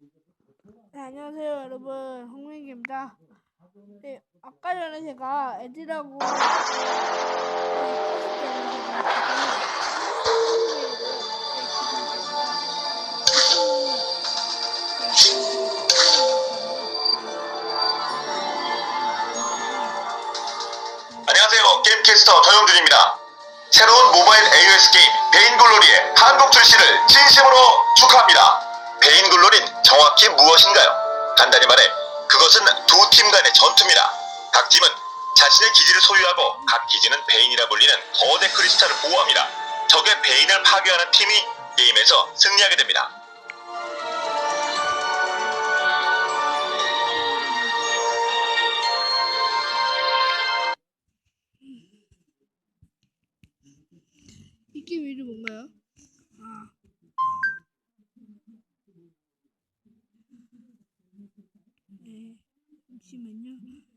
네, 안녕하세요 여러분 홍민기입니다. 네, 아까 전에 제가 애들하고 안녕하세요. 게임캐스터 더영준입니다. 새로운 모바일 AOS 게임 베인글로리의 한국 출시를 진심으로 축하합니다. 베인글로리는 정확히 무엇인가요? 간단히 말해 그것은 두 팀 간의 전투입니다. 각 팀은 자신의 기지를 소유하고 각 기지는 베인이라 불리는 거대 크리스탈을 보호합니다. 적의 베인을 파괴하는 팀이 게임에서 승리하게 됩니다. 이 게임 이름 뭔가요? 네, 잠시만요.